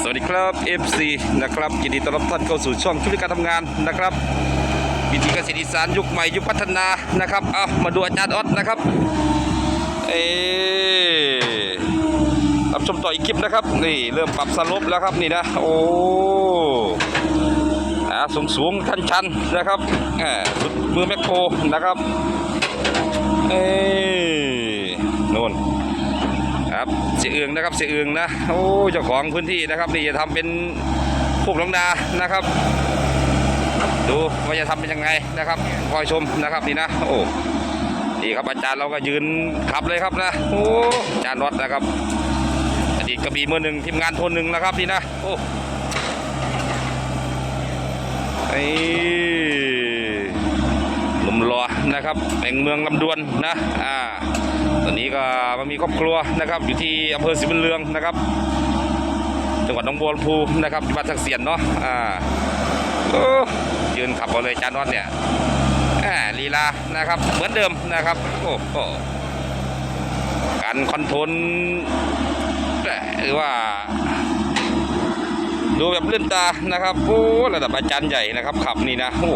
สวัสดีครับ FC นะครับยินดีต้อนรับท่านเข้าสู่ช่องชุดการทำงานนะครับวิธีเกษตรอีสานยุคใหม่ยุคพัฒนานะครับเอามาดูอาจารย์ออสนะครับเอรับชมต่ออีกคลิปนะครับนี่เริ่มปรับสลบแล้วครับนี่นะโอ้อาสูงสูงชันชันๆนะครับแหมสุดมือแมคโครนะครับเอ้โน่น เสียเอืองนะครับเสียเอืองนะโอ้เจ้าของพื้นที่นะครับนี่จะทำเป็นพวกลงนานะครับ ดูว่าจะทำเป็นยังไงนะครับคอยชมนะครับนี่นะโอ้นี่ครับอาจารย์เราก็ยืนขับเลยครับนะโอ้อาจารย์วัดนะครับอดีตกระบี่มือหนึ่งทีมงานทนหนึ่งนะครับนี่นะโอ้ไอ้หนุ่มรอนะครับแห่งเมืองลำดวนนะอ่า อนนี้ก็มามีครอบครัวนะครับอยู่ที่อำเภอสิบุญเรืองนะครับ จังหวัดหนองบัวลำพูนะครับบ้านทักเสียนเนาะอ่าโอ้ยืนขับเอาเลยจานนอดเนี่ยอ่าลีลานะครับเหมือนเดิมนะครับโอ้โหการคอนโทรลหรือว่า ดูแบบลื่นตานะครับโอ้ระดับอาจารย์ใหญ่นะครับขับนี่นะโอ้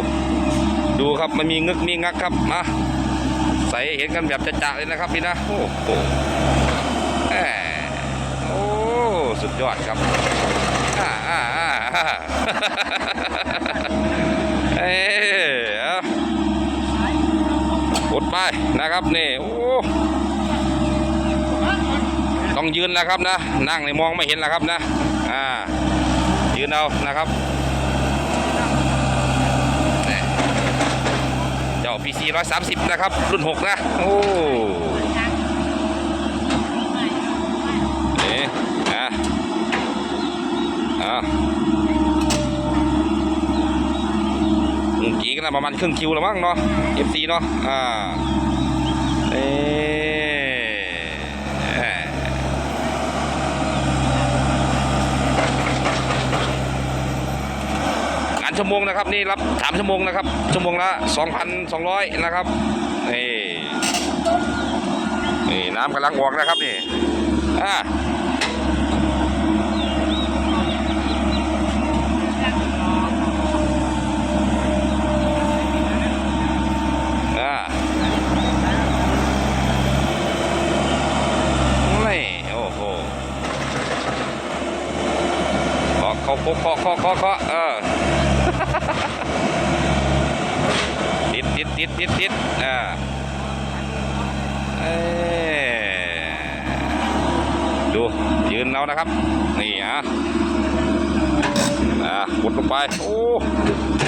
ดูครับมันมีงึกมีงักครับมา ใส่เห็นกันแบบจะๆเลยนะครับพี่นะโอ้โหโอ้สุดยอดครับอ่าอ่าอ่าอ่าเอ้ยเอกดไปนะครับนี่โอ้ต้องยืนนะครับนะ นั่งในมองไม่เห็นแล้วครับนะอ่ายืนเอานะครับ เจ้า PC 130นะครับ รุ่น6นะ โอ้เอ๊ะอะอะเมื่อกี้ก็น่าประมาณครึ่งคิวแล้วมั้งเนาะ FC เนาะอ่าเอ๊ะงานชั่วโมงนะครับนี่รับสามชั่วโมงนะครับ ชั่วโมงละ 2,200 นะครับ นี่ นี่น้ำกำลังออกนะครับนี่ อ่าเคาะเคาะเคาะเคาะเคาะเออ ติดติดติดติดติดอ่าเอ้ยดู ยืนเอานะครับ นี่อะอ่า กดลงไป โอ้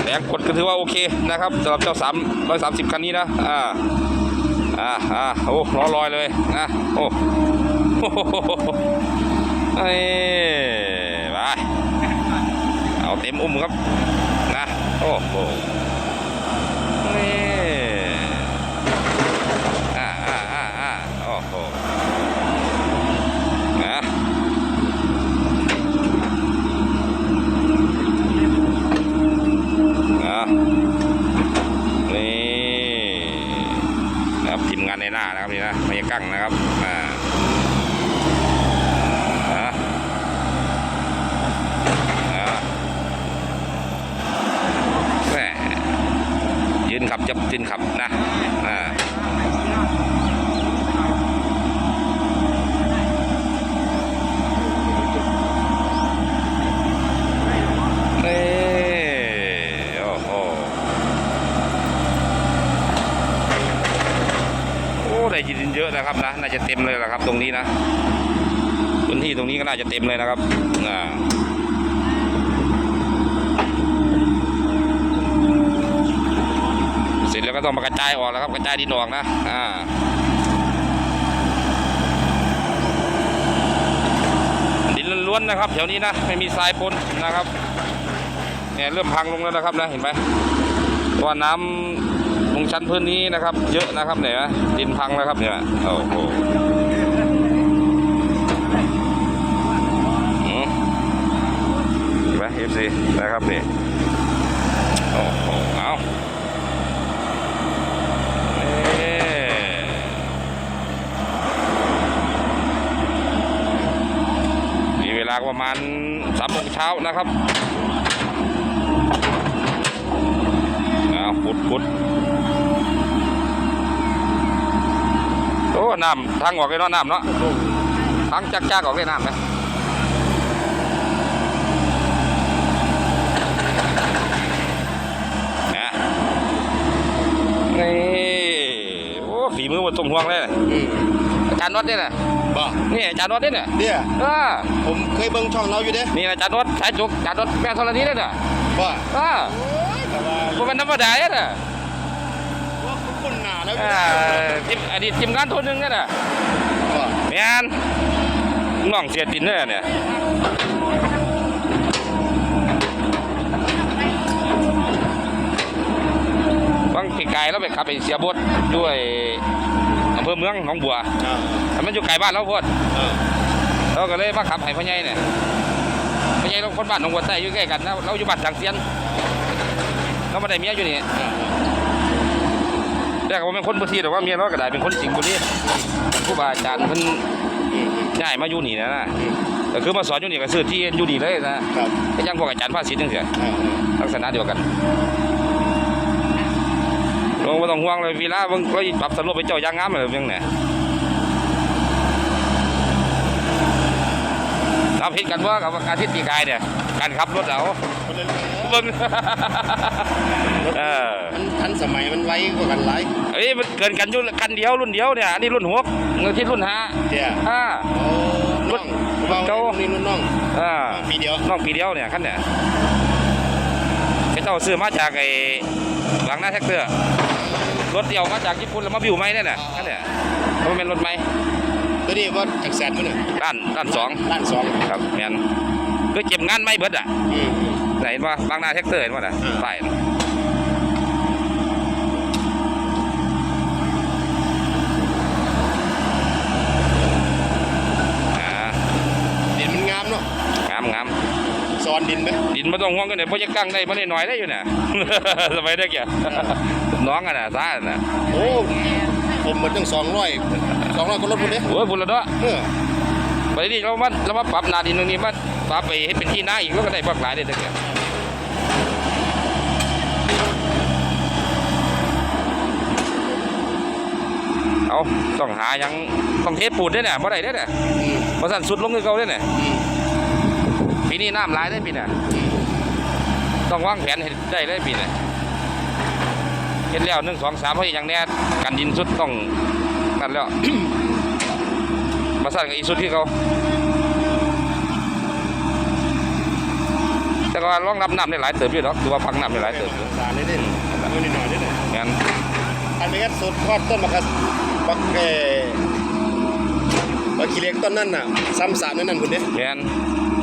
แรงกดก็ถือว่าโอเคนะครับสำหรับเจ้าสามร้อยสามสิบคันนี้นะ อ่า อ่าอ่าโอ้ล้อลอยเลยนะโอ้โอ้โหเอ้ยไปเอาเต็มอุ้มครับนะ โอ้โหนี่อ่าอ่าอ่าอ่าโอ้โหนะอะนี่นะครับทีมงานในหน้านะครับนี่นะไม่ใช่กั้งนะครับอ่าอะอะแหม่ยืนขับจับยืนขับนะอ่านี่โอ้โห โอ้ได้ยิ นเยอะครับนะน่าจะเต็มเลยแหละครับ ตรงนี้นะพื้นที่ตรงนี้ก็น่าจะเต็มเลยนะครับอ่าเสร็จแล้วก็ต้องมากระจายออกแล้วครับกระจายดินออกนะอ่าดินล้วนๆนะครับแถวนี้นะไม่มีทรายปนนะครับเนี่ยเริ่มพังลงแล้วนะครับนะเห็นไหมเพราะว่า น้ำลงชั้นพื้นนี้นะครับ เยอะนะครับเนี่ยดินพังแล้วครับเนี่ยโอ้โหอืมเห็นไหมเอฟซีนะครับนี่โอ้โหเอาเอ๊ะมีเวลาประมาณสามโมงเช้านะครับเอาขุดขุด โอ้น้ำทางออกเลยเนาะน้ำเนาะทางจักจักออกเลยน้ำนะนะนี่โอ้ฝีมือมันตรงห่วงเลยอืมอาจารย์นวดเนี่ยนะบ่นี่อาจารย์นวดเนี่ยนะเดี๋ยเออผมเคยเบิ่งช่องเราอยู่เด้นี่นะอาจารย์นวดสายจุกอาจารย์นวดแม่ธรณีเนี่ยนะบ่เออแต่ว่าบ่เป็นธรรมดาเนี่ยนะว่า คนหนาแล้วเออทีมอดีตทีมงานคนหนึงเนี่ยนะบ่แม่นน้องเสียตินเนี่ยเนี่ยบางปีกายเราไปขับไปเสียบดด้วยอำเภอเมืองหนองบัวอ่าแต่มันอยู่ไกลบ้านเราโพดอ่าเราก็เลยมาขับให้พ่อใหญ่เนี่ยพ่อใหญ่เราคนบ้านหนองบัวใต้อยู่ใกล้กันนะเราอยู่บ้านสังเสียนเราไม่ได้เมียอยู่นี่อ่า แต่ก็บ่เป็นคนพื้นที่แต่ว่าเมียเราก็ได้เป็นคนสิงห์บุรีครูบาอาจารย์เพิ่นอืมย้ายมาอยู่นี่นะนะอืมก็คือมาสอนอยู่นี่ก็ซื้อที่อยู่นี่เลยนะครับก็ยังพวกอาจารย์ภาษิตจังซี่อ่าลักษณะเดียวกันลงบ่ต้องห่วงเลยเวลาเบิ่งก็ปรับสรุปไปเจ้ายางงามเลยเพียงเนี่ยรับผิดกันว่ากับการที่ตีกายเนี่ยการขับรถเอา คนละเรื่องเบิ่งเออมันทันสมัยมันไวกว่ากันหลายเอ้ยมันเกินกันอยู่คันเดียวรุ่นเดียวเนี่ยอันนี้รุ่นหกเงินที่รุ่นห้าเดี๋ยอ่าโอ้น้องเบาเจ้านี่รุ่นน้องอ่าปีเดียวน้องปีเดียวเนี่ยคันเนี่ยเขาเจ้าซื้อมาจากไอ้หลังหน้าแท็กเตอร์รถเดียวมาจากญี่ปุ่นแล้วมาบิวไหมเนี่ยน่ะคันเนี่ยมันเป็นรถไหมตัวนี้ว่าจากแสนมั้งเนี่ยด้านด้านสองล้านสองครับแมนก็เก็บงานไม่เบิดอะอืมอืม ไหนเห็นว่าบางหน้าแท็กเตอร์เห็นว่าน่ะอืมป้ายน่ะอ่าดินมันงามเนาะงามงามสอนดินไหมดินไม่ต้องห่วงกันเลยเพราะจะกั้งได้ไม่ได้น้อยได้อยู่น่ะสบายได้แก่น้องกันน่ะซ่าน่ะโอ้ผมหมดตั้งสองร้อยสองร้อยก็ลดหมดเลยโอ้ยบุญละเนาะเออไปนี่เรามาเรามาปรับหนาดินตรงนี้มาปรับไปให้เป็นที่นาอีกแล้วก็ได้บักหลายได้ตะเกียบ เอาต้องหาหยังต้องเทปูนด้วยเนี่ยบ่ได้เด้อเนี่ยอืมบ่สั่นสุดลงคือเก่าเด้อเนี่ยอืมปีนี้น้ำหลายได้อปีเนี่ยต้องวางแผนให้ได้เลยปีเนี่ยเฮ็ดแล้วหนึ่งสองสามเพราะอย่างแน่กันดินสุดต้องนั่นแล้วมาสั่นกับอีสุดที่เขา แต่ก็ร่องรับน้ำได้หลายเติบอยู่ดอกถือว่าพังน้ำได้หลายเติบอยู่สารเลยเด่นมือนิดหน่อยเด่นงั้นอันนี้ก็สุดทอดต้นมะขามบักเอ่อบักขี้เหล็กต้นนั่นน่ะซ้ำสารนั่นนั่นคุณเด้แม่น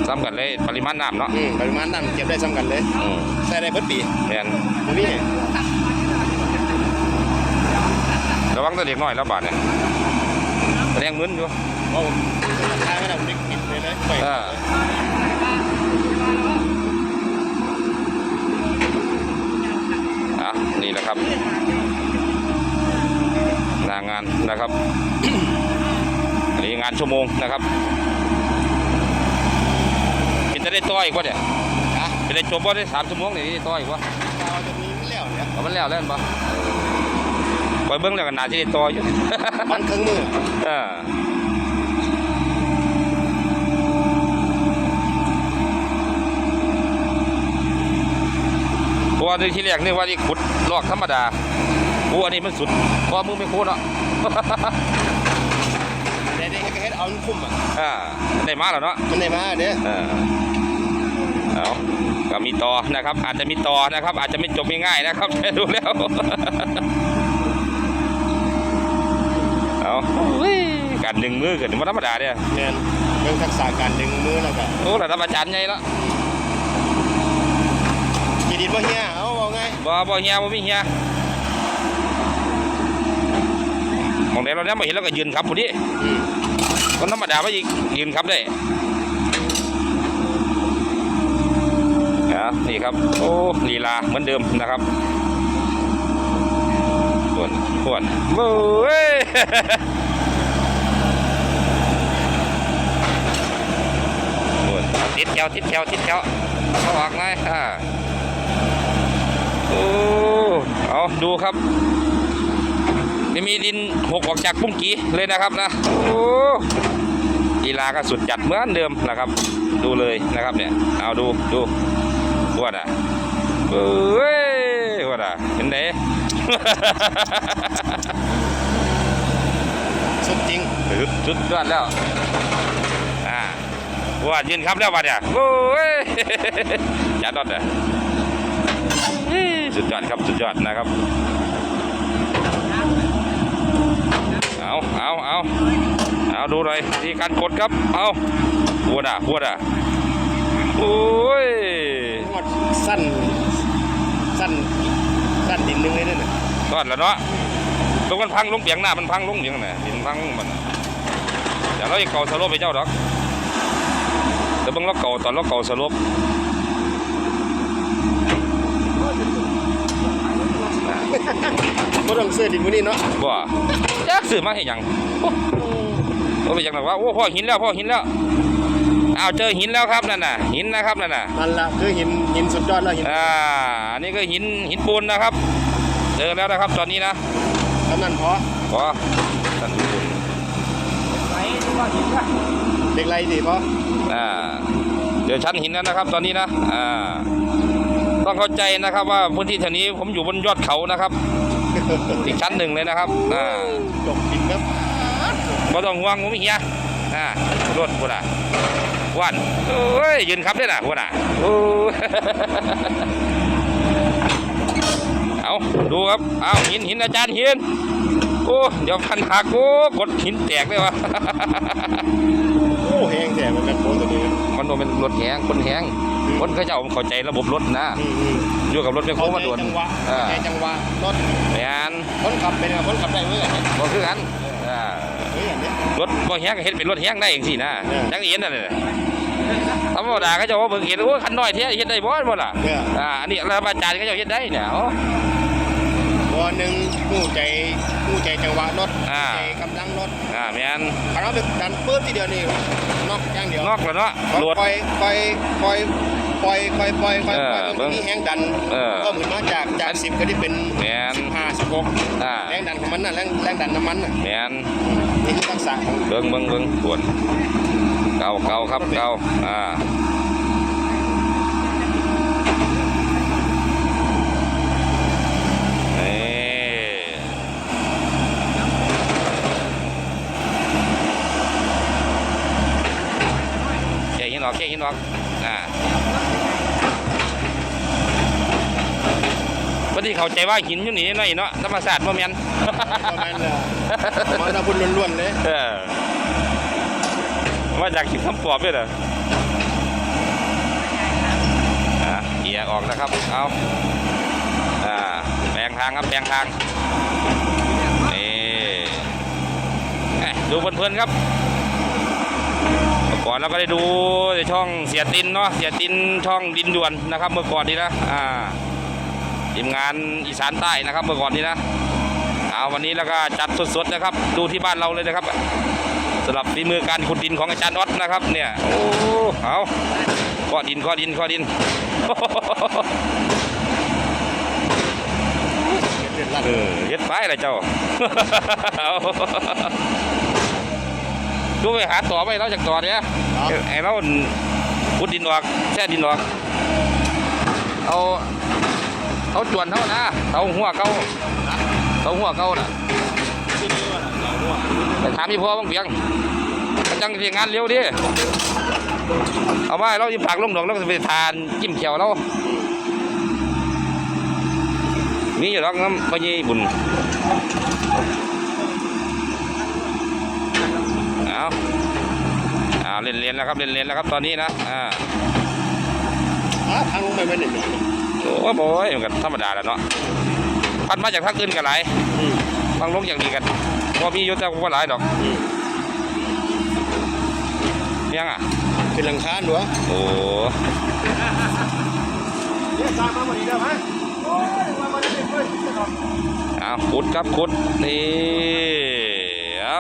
ซ้ำกันเลยปริมาณน้ำเนาะอืมปริมาณน้ำเก็บได้ซ้ำกันเลยอืมใส่ได้เบิดปีแม่นบ่มีระวังตัวเด็กน้อยแล้วบาดเนี่ยแสดงมึนอยู่โอ้ทายไม่ได้ผมนิดนิดเลยเลยไป เอออะ นี่แหละครับหนางานนะครับ อันนี้งานชั่วโมงนะครับเป็นจะได้ต่ออีกวะเนี่ยฮะเป็นได้จบบ่ได้สามชั่วโมงนี่ได้ต่ออีกวะเอาจะมีไม่แล้วเนี่ยเอามันแล้วแล้วเห็นปะปล่อยเบิ้งแล้วกันนาที่ได้ต่ออยู่มันเครื่องมือเออเพรา ว่าในที่แรกนี่ว่าที่ขุดลอกธรรมดาโอ้อันนี้มันสุดเพราะว่ามึงไม่โคตรเนาะเด็กๆก็เฮ็ดเอามันคุ้มอะอ่าได้มาแล้วเนาะมันได้มาเด้อเออเอาก็มีต่อนะครับ อาจจะมีต่อนะครับ อาจจะไม่จบง่ายๆนะครับแต่ดูแล้วเอาอุ้ยการดึงมือเกิดมาธรรมดาเนี่ยแม่นเรื่องทักษะการดึงมือแล้วก็โอ้ระดับอาจารย์ใหญ่แล้วมีดินบ่เฮียเอาเอาไง บ่บ่เฮียบ่มีเฮียมองไหนเราเนี่ยมาเห็นแล้วก็ยืนครับผู้นี้อืมคนธรรมดาไม่ยืนครับได้นะนี่ครับ โอ้ลีลาเหมือนเดิมนะครับขวนขวนเบ้ยขวนติดแถวติดแถวติดแถวเขาออกไงอ่าโอ้ เอาดูครับไม่มีดินหกออกจากปุ้งกีเลยนะครับนะโอ้กีฬาก็สุดจัดเหมือนเดิมนะครับ ดูเลยนะครับเนี่ยเอาดูดูวดอะเอ้ยวดอะเห็นไหนสุดจริงสุดสุดยอดแล้วอ่าว่ายืนครับแล้ววันเนี่ยโอ้ยจัดยอดเลย สุดยอดครับสุดยอดนะครับ เอาเอาเอาเอาดูเลยทีการกดครับ เอาปวดอะปวดอะโอ้ยงอดสั้นสั้นสั้นดินหนึงเลยนั่นน่ะรอดแล้วเนาะตรงมันพังลงเปียงหน้ามันพังลงอย่างนั้นน่ะดินพังมันเดี๋ยวเราจะเก่าสลบไปเจ้าดอกแต่เบิ่งเราเก่าตอนเราเก่าสลบ ก็ต้องเสื้อดินมื้อนี้เนาะบ่จักซื้อมาให้หยังโอ้โอ้ไปจังหรอกว่าโอ้พ่อหินแล้วพ่อหินแล้วอ้าวเจอหินแล้วครับนั่นน่ะหินนะครับนั่นน่ะนั่นละคือหินหินสุดยอดแล้วหินอ่าอันนี้ก็หินหินปูนนะครับเจอแล้วนะครับตอนนี้นะเท่านั้นพอขอท่านผู้ชมเด็กไรดีพออ่าเดี๋ยวชั้นหินแล้วนะครับ ตอนนี้นะอ่าต้องเข้าใจนะครับว่าพื้นที่แถวนี้ผมอยู่บนยอดเขานะครับ อีกชั้นหนึ่งเลยนะครับอ่าจบดินครับบ่ต้องห่วงผมเฮียอ่ารถพุ่นอะวันโอ้ยยืนครับได้น่ะพุ่นอะโอ้ยเอาดูครับเอาหินหินอาจารย์หินโอ้เดี๋ยวพันหักโอ้กดหินแตกเลยวะโอ้แหงแท้มันกันโคตัวนี้มันบ่เป็นรถแหงคนแหง คนเขาเจ้าเข้าใจระบบรถนะอืมอืมอยู่กับรถไม่โค้เข้างใจมาด่วนจังหวะอ่าเข้าใจจังหวะรถแม่นคนขับเป็นไงคนขับได้เมื่อไหร่บ่คือกันอ่าเฮ้ยอันเนี้ยรถบ่แหงก็เฮ็ดเป็นรถแหงได้เองสินะเออจังเห็นนั่นแหละธรรมดาเขาเจ้าว่าเบิ่งเห็นโอ้ยคันน้อยแท้เฮ็ดได้บ่บ่ล่ะเนี่ยอ่าอันนี้แล้วอาจารย์เขาเจ้าเฮ็ดได้เนี่ยโอ้ตัวหนึ่งผู้ใจ ผู้ใจจังหวะรถอ่าใจกำลังรถอ่าแม่นถ้าเราไปดันปื้ดทีเดียวนี่นอกอย่างเดียวนอกแล้วเนาะโหลดปล่อยปล่อยปล่อยปล่อยปล่อยปล่อยปล่อยเออปล่อยมันเบิ่งมีแห้งดันเออก็เหมือนมาจากจากสิบก็ที่เป็นแม่น สิบห้าสิบหกอ่าแรงดันของมันน่ะแรงแรงดันน้ำมันน่ะแม่นนี่คือทักษะของเบิ่งเบิ่งเบิ่งปวดเก่าเก่าครับเก่าอ่านี่แค่หิน ออกแค่หินออกอ่าพอดีเข้าใจว่าหินอยู่นี่น้อยเนาะธรรมศาสตร์บ่แม่นประมาณน่ะมาตะบุญล้วนๆเลยเออมาจากหินคำปอบด้วยเหรออะเกียร์ออกนะครับ เอาอ่าแปลงทางครับแปลงทางนี่เอ้ยดูเพลินๆครับเมื่อ ก่อนเราก็ได้ดูในช่องเสียตินเนาะเสียตินช่องดินด่วนนะครับ เมื่อก่อนนี้นะอ่าทีมงานอีสานใต้นะครับ เมื่อก่อนนี้นะเอาวันนี้แล้วก็จัดสดๆนะครับ ดูที่บ้านเราเลยนะครับสำหรับฝีมือการขุดดินของอาจารย์น็อตนะครับเนี่ยโอ้เอาข้อดินข้อดินข้อดินเด็ดๆลั่นเออเฮ็ดไปเลยเจ้า ดูไปหาต่อไปเราจากต่อเนี่ยไอ้เราขุดดินออกแช่ดินออกเอาเอาจวนเท่านะเอาหัวเก่าเอาหัวเก่าน่ะที่นี่ว่าเราด้วยไปถามพี่พ่อบ้างเพียงมันจังสิงานเร็วดิเอามาให้เรายิ้มผักลงดอกแล้วก็ไปทานจิ้มเขียวเรามีอยู่หรอกน้ำพญีบุญ เอาเอาเล่นเรียนแล้วครับเล่นเรียนแล้วครับตอนนี้นะอ่าอะทางลงไปไม่หนึ่งโอ้โบยมันก็ธรรมดาแหล้วเนาะพันมาจากทางอื่นกันหลายอืมทางลงอย่างดีกันพอมีอยู่แต่ว่าหลายดอกอืมยังอะเป็นหลังคาหนูโอ้เนี่ยตามมาวันนี้ได้ไหมเอาขุดครับขุดนี่เอา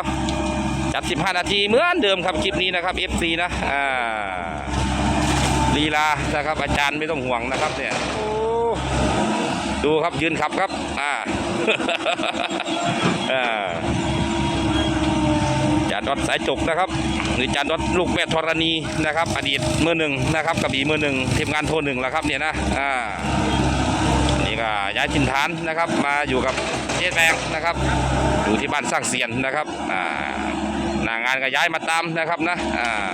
จัด15 นาทีเหมือนเดิมครับคลิปนี้นะครับ FC นะอ่าลีลานะครับ อาจารย์ไม่ต้องห่วงนะครับเนี่ยดูครับยืนขับครับอ่าอ่าจานดอดสายจกนะครับ หรือจานดอดลูกแม่ธรณีนะครับ อดีตมือหนึ่งนะครับกระบี่มือหนึ่งทีมงานโทรหนึ่งแล้วครับเนี่ยนะอ่านี่ก็ย้ายถิ่นฐานนะครับ มาอยู่กับเจ๊แดงนะครับ อยู่ที่บ้านสร้างเสียนนะครับอ่าางานก็ย้ายมาตามนะครับนะอ่า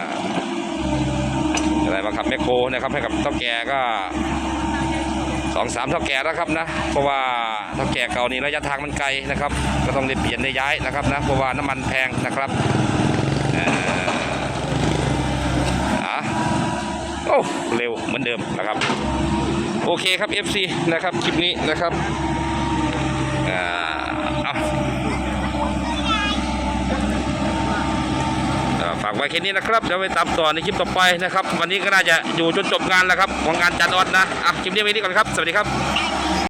อะไรมาขับแมคโครนะครับให้กับเท่าแก่ก็สองสามเท่าแก่แล้วครับนะเพราะว่าเท่าแก่เก่านี่ระยะทางมันไกลนะครับ ก็ต้องได้เปลี่ยนได้ย้ายนะครับนะเพราะว่าน้ำมันแพงนะครับอ่ออะโอ้เร็วเหมือนเดิมนะครับ โอเคครับ FC นะครับคลิปนี้นะครับอ่าเอา เอ่อ ฝากไว้แค่นี้นะครับเดี๋ยวไปตามต่อในคลิปต่อไปนะครับ วันนี้ก็น่าจะอยู่จนจบงานแล้วครับของงานจันออดนะอะคลิปนี้ไว้นี้ก่อนครับ สวัสดีครับ